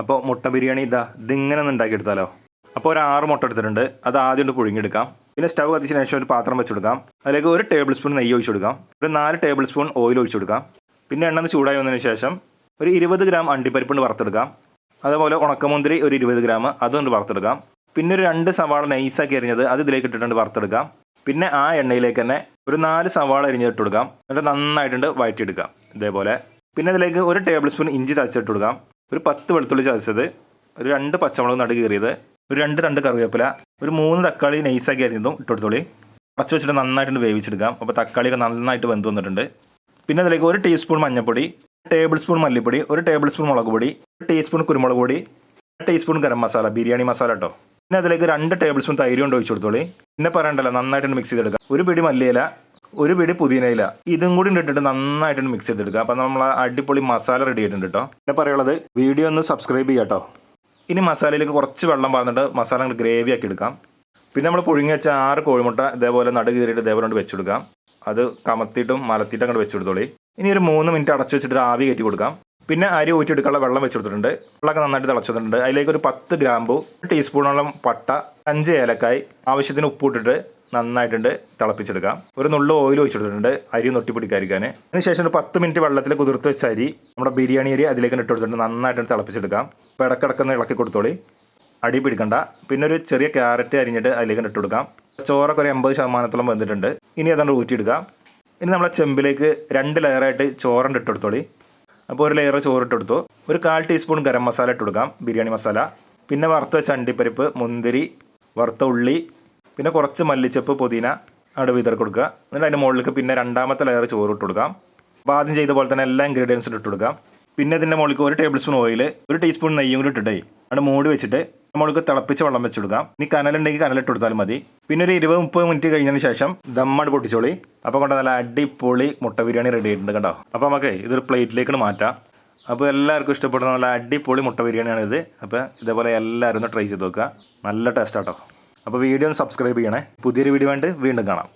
അപ്പോൾ മുട്ട ബിരിയാണി ഇതാ ഇതിങ്ങനെ ഒന്ന് ഉണ്ടാക്കിയെടുത്താലോ? അപ്പോൾ ഒരു ആറ് മുട്ട എടുത്തിട്ടുണ്ട് അത് ആദ്യം കൊണ്ട് പുഴുങ്ങിയെടുക്കാം. പിന്നെ സ്റ്റവ് കത്തിച്ചതിന് ശേഷം ഒരു പാത്രം വെച്ചെടുക്കാം. അതിലേക്ക് ഒരു ടേബിൾ സ്പൂൺ നെയ്യ് ഒഴിച്ചു കൊടുക്കാം ഒരു നാല് ടേബിൾ സ്പൂൺ ഓയിൽ ഒഴിച്ചു കൊടുക്കാം പിന്നെ എണ്ണ ഒന്ന് ചൂടായി വന്നതിന് ശേഷം ഒരു ഇരുപത് ഗ്രാം അണ്ടിപ്പരിപ്പ് കൊണ്ട് വറുത്തെടുക്കാം. അതുപോലെ ഉണക്കമുന്തിരി ഒരു ഇരുപത് ഗ്രാം അതുകൊണ്ട് വറുത്തെടുക്കാം. പിന്നെ ഒരു രണ്ട് സവാള നൈസാക്കി എറിഞ്ഞത് അത് ഇതിലേക്ക് ഇട്ടിട്ടുണ്ട് വറുത്തെടുക്കാം. പിന്നെ ആ എണ്ണയിലേക്ക് തന്നെ ഒരു നാല് സവാള എരിഞ്ഞിട്ട് കൊടുക്കാം. എന്നിട്ട് നന്നായിട്ടുണ്ട് വഴറ്റിയെടുക്കാം ഇതേപോലെ. പിന്നെ അതിലേക്ക് ഒരു ടേബിൾ സ്പൂൺ ഇഞ്ചി തച്ചിട്ട് കൊടുക്കാം. ഒരു പത്ത് വെളുത്തുള്ളി ചതച്ചത് ഒരു രണ്ട് പച്ചമുളക് നടുക്ക് കീറിയത് ഒരു രണ്ട് രണ്ട് കറിവേപ്പില ഒരു മൂന്ന് തക്കാളി നൈസാക്കി അരിഞ്ഞതും ഇട്ട് പച്ച വെച്ചിട്ട് നന്നായിട്ട് വേവിച്ചെടുക്കാം. അപ്പോൾ തക്കാളിയൊക്കെ നന്നായിട്ട് വെന്ത് വന്നിട്ടുണ്ട്. പിന്നെ അതിലേക്ക് ഒരു ടീസ്പൂൺ മഞ്ഞൾപ്പൊടി ടേബിൾ സ്പൂൺ മല്ലിപ്പൊടി ഒരു ടേബിൾ സ്പൂൺ മുളക് പൊടി ഒരു ടീസ്പൂൺ കുരുമുളക് പൊടി ടീസ്പൂൺ ഗരം മസാല ബിരിയാണി മസാല കേട്ടോ പിന്നെ അതിലേക്ക് രണ്ട് ടേബിൾ സ്പൂൺ തൈര് കൊണ്ട് ഒഴിച്ചു കൊടുത്തോളി. പിന്നെ പറയണ്ടല്ലോ നന്നായിട്ട് മിക്സ് ചെയ്തെടുക്കാം. ഒരു പിടി മല്ലിയില ഒരു പിടി പുതിനയില. ഇതും കൂടി ഇട്ടിട്ട് നന്നായിട്ട് മിക്സ് ചെയ്തെടുക്കുക. അപ്പം നമ്മൾ അടിപൊളി മസാല റെഡി ആയിട്ടുണ്ട് കേട്ടോ. പിന്നെ പറയുള്ളത് വീഡിയോ ഒന്ന് സബ്സ്ക്രൈബ് ചെയ്യാം കേട്ടോ. ഇനി മസാലയിലേക്ക് കുറച്ച് വെള്ളം പറഞ്ഞിട്ട് മസാല അങ്ങോട്ട് ഗ്രേവി ആക്കി എടുക്കാം. പിന്നെ നമ്മൾ പുഴുങ്ങി വെച്ച ആറ് കോഴിമുട്ട ഇതേപോലെ നടു കീറിയിട്ട് ഇതേപോലെ കൊണ്ട് വെച്ചെടുക്കാം അത് കമത്തിയിട്ടും മലത്തിയിട്ടും അങ്ങോട്ട് വെച്ചെടുത്തോളി ഇനി ഒരു മൂന്ന് മിനിറ്റ് അടച്ചു വെച്ചിട്ട് ആവി കയറ്റി കൊടുക്കാം. പിന്നെ അരി ഊറ്റിയെടുക്കാനുള്ള വെള്ളം വെച്ചെടുത്തിട്ടുണ്ട്. വെള്ളമൊക്കെ നന്നായിട്ട് തിളച്ചിട്ടുണ്ട് അതിലേക്ക് ഒരു പത്ത് ഗ്രാമ്പു ടീസ്പൂണോളം പട്ട അഞ്ച് ഏലക്കായ് ആവശ്യത്തിന് ഉപ്പിട്ടിട്ട് നന്നായിട്ടുണ്ട് തിളപ്പിച്ചെടുക്കാം. ഒരു നുള്ളു ഓയിൽ ഒഴിച്ചെടുത്തിട്ടുണ്ട് അരി നൊട്ടിപ്പിടിക്കാതിരിക്കാൻ അതിനുശേഷം ഒരു പത്ത് മിനിറ്റ് വെള്ളത്തിൽ കുതിർത്ത് വെച്ച അരി നമ്മുടെ ബിരിയാണി അരി അതിലേക്ക് ഇട്ട് കൊടുത്തിട്ട് നന്നായിട്ട് തിളപ്പിച്ചെടുക്കാം. അപ്പോൾ ഇടക്കിടക്കൊന്ന് ഇളക്കി കൊടുത്തോളി. അടി പിടിക്കണ്ട. പിന്നെ ഒരു ചെറിയ ക്യാരറ്റ് അരിഞ്ഞിട്ട് അതിലേക്ക് ഇട്ട് കൊടുക്കാം. ചോറൊക്കെ ഒരു എൺപത് ശതമാനത്തോളം വെന്തിട്ടുണ്ട്. ഇനി അതുകൊണ്ട് ഊറ്റിയെടുക്കാം. ഇനി നമ്മളെ ചെമ്പിലേക്ക് രണ്ട് ലെയറായിട്ട് ചോറുണ്ട് ഇട്ട് കൊടുത്തോളി. അപ്പോൾ ഒരു ലെയർ ചോറ് ഇട്ട് കൊടുത്തു ഒരു കാൽ ടീസ്പൂൺ ഗരം മസാല ഇട്ട് കൊടുക്കാം ബിരിയാണി മസാല പിന്നെ വറുത്ത ചണ്ടിപ്പരിപ്പ് മുന്തിരി വറുത്ത ഉള്ളി പിന്നെ കുറച്ച് മല്ലിച്ചപ്പ് പുതിന അവിടെ വിതറി കൊടുക്കുക എന്നിട്ട് അതിന്റെ മുകളിലേക്ക് പിന്നെ രണ്ടാമത്തെ ലെയർ ചോറ് ഇട്ട് കൊടുക്കാം അപ്പോൾ ആദ്യം ചെയ്ത പോലെ തന്നെ എല്ലാ ഇൻഗ്രീഡിയൻസും ഇട്ട് കൊടുക്കാം പിന്നെ ഇതിന്റെ മുകളിൽ ഒരു ടേബിൾ സ്പൂൺ ഓയിൽ ഒരു ടീസ്പൂൺ നെയ്യും കൂടി ഇട്ടിട്ടേ. അവിടെ മൂടി വെച്ചിട്ട് നമ്മൾക്ക് തിളപ്പിച്ച് വെള്ളം വെച്ച് കൊടുക്കാം ഇനി കനലുണ്ടെങ്കിൽ കനലിട്ട് കൊടുത്താൽ മതി. പിന്നെ ഒരു ഇരുപത് മുപ്പത് മിനിറ്റ് കഴിഞ്ഞതിന് ശേഷം ദമ്മട് പൊട്ടിച്ചോളി. അപ്പോൾ കൊണ്ട് നല്ല അടിപൊളി മുട്ട ബിരിയാണി റെഡി ആയിട്ടുണ്ട് കേട്ടോ അപ്പോൾ നമുക്ക് ഇതൊരു പ്ലേറ്റിലേക്ക് മാറ്റാം. അപ്പോൾ എല്ലാവർക്കും ഇഷ്ടപ്പെടുന്ന നല്ല അടിപൊളി മുട്ട ബിരിയാണിയാണ് ഇത്. അപ്പോൾ ഇതേപോലെ എല്ലാവരും ഒന്ന് ട്രൈ ചെയ്ത് നോക്കുക. നല്ല ടേസ്റ്റ് ആട്ടോ. അപ്പോൾ വീഡിയോ ഒന്ന് സബ്സ്ക്രൈബ് ചെയ്യണേ. പുതിയൊരു വീഡിയോ വേണ്ടി വീണ്ടും കാണാം.